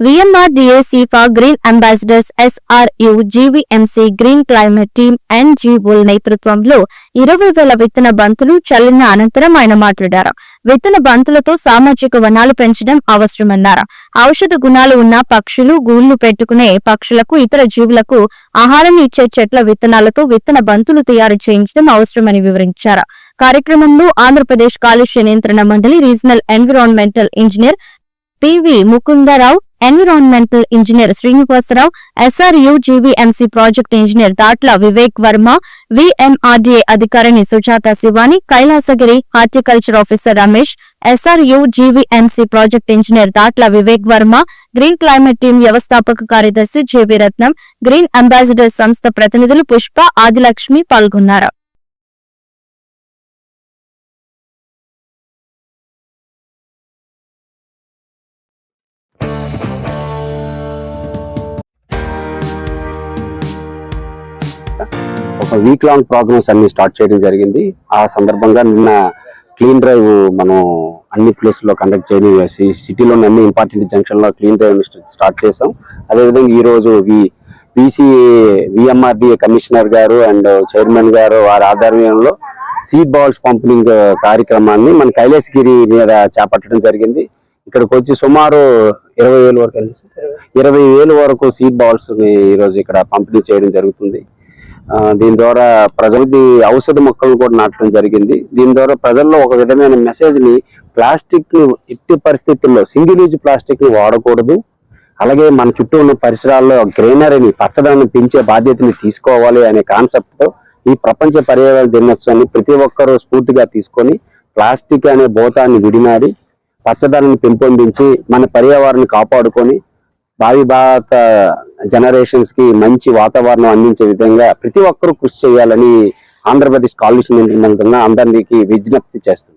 VMR for green ambassadors SRU GVMC green climate team ఎన్జీఓల నేతృత్వంలో ఇరవై వేల విత్తన బంతులు చల్లిన అనంతరం ఆయన మాట్లాడారు. విత్తన బంతులతో సామాజిక వనాలు పెంచడం అవసరమన్నారు. ఔషధ గుణాలు ఉన్న పక్షులు గూళ్ళు పెట్టుకునే పక్షులకు ఇతర జీవులకు ఆహారం ఇచ్చే చెట్ల విత్తనాలతో విత్తన బంతులు తయారు చేయించడం అవసరమని వివరించారు. కార్యక్రమంలో ఆంధ్రప్రదేశ్ కాలుష్య నియంత్రణ మండలి regional environmental engineer PV Mukundarao environmental engineer Srinivasarao SRU GVMC project engineer Datla Vivek Varma VMRDA అధికారిని Sujatha Shivani Kailasagiri horticulture officer Ramesh SRU GVMC project engineer Datla Vivek Varma green climate team వ్యవస్థాపక కార్యదర్శి JB రత్నం green ambassador సంస్థ ప్రతినిధులు పుష్ప ఆదిలక్ష్మి పాల్గొన్నారు ఒక week long programmes అన్ని start చేయడం జరిగింది. ఆ సందర్భంగా నిన్న క్లీన్ డ్రైవ్ మనం అన్ని ప్లేస్లో కండక్ట్ చేయడం సిటీలో అన్ని ఇంపార్టెంట్ జంక్షన్లో క్లీన్ డ్రైవ్ స్టార్ట్ చేసాం అదేవిధంగా ఈ వి పీసీ విఎంఆర్డిఏ కమిషనర్ గారు అండ్ చైర్మన్ గారు వారి ఆధ్వర్యంలో సీడ్ బాల్స్ పంపిణీ కార్యక్రమాన్ని మన కైలాసగిరి మీద చేపట్టడం జరిగింది. ఇక్కడికి వచ్చి సుమారు ఇరవై వేల వరకు ఇరవై వేల వరకు సీడ్ బాల్స్ని ఈరోజు ఇక్కడ పంపిణీ చేయడం జరుగుతుంది. దీని ద్వారా ప్రజలకి ఔషధ మొక్కలను కూడా నాటడం జరిగింది. దీని ద్వారా ప్రజల్లో ఒక విధమైన మెసేజ్ని ప్లాస్టిక్ ఎట్టి పరిస్థితుల్లో సింగిల్ యూజ్ ప్లాస్టిక్ని వాడకూడదు. అలాగే మన చుట్టూ ఉన్న పరిసరాల్లో గ్రీనరీని పచ్చదనాన్ని పెంచే బాధ్యతని తీసుకోవాలి అనే కాన్సెప్ట్తో ఈ ప్రపంచ పర్యావరణ దినోత్సవాన్ని ప్రతి ఒక్కరూ స్ఫూర్తిగా తీసుకొని ప్లాస్టిక్ అనే భూతాన్ని విడినాడి పచ్చదనాన్ని పెంపొందించి మన పర్యావరణాన్ని కాపాడుకొని భావి భారత జనరేషన్స్కి మంచి వాతావరణం అందించే విధంగా ప్రతి ఒక్కరూ కృషి చేయాలని ఆంధ్రప్రదేశ్ కాలుష్యం నియంత్రణ అందరికీ విజ్ఞప్తి చేస్తుంది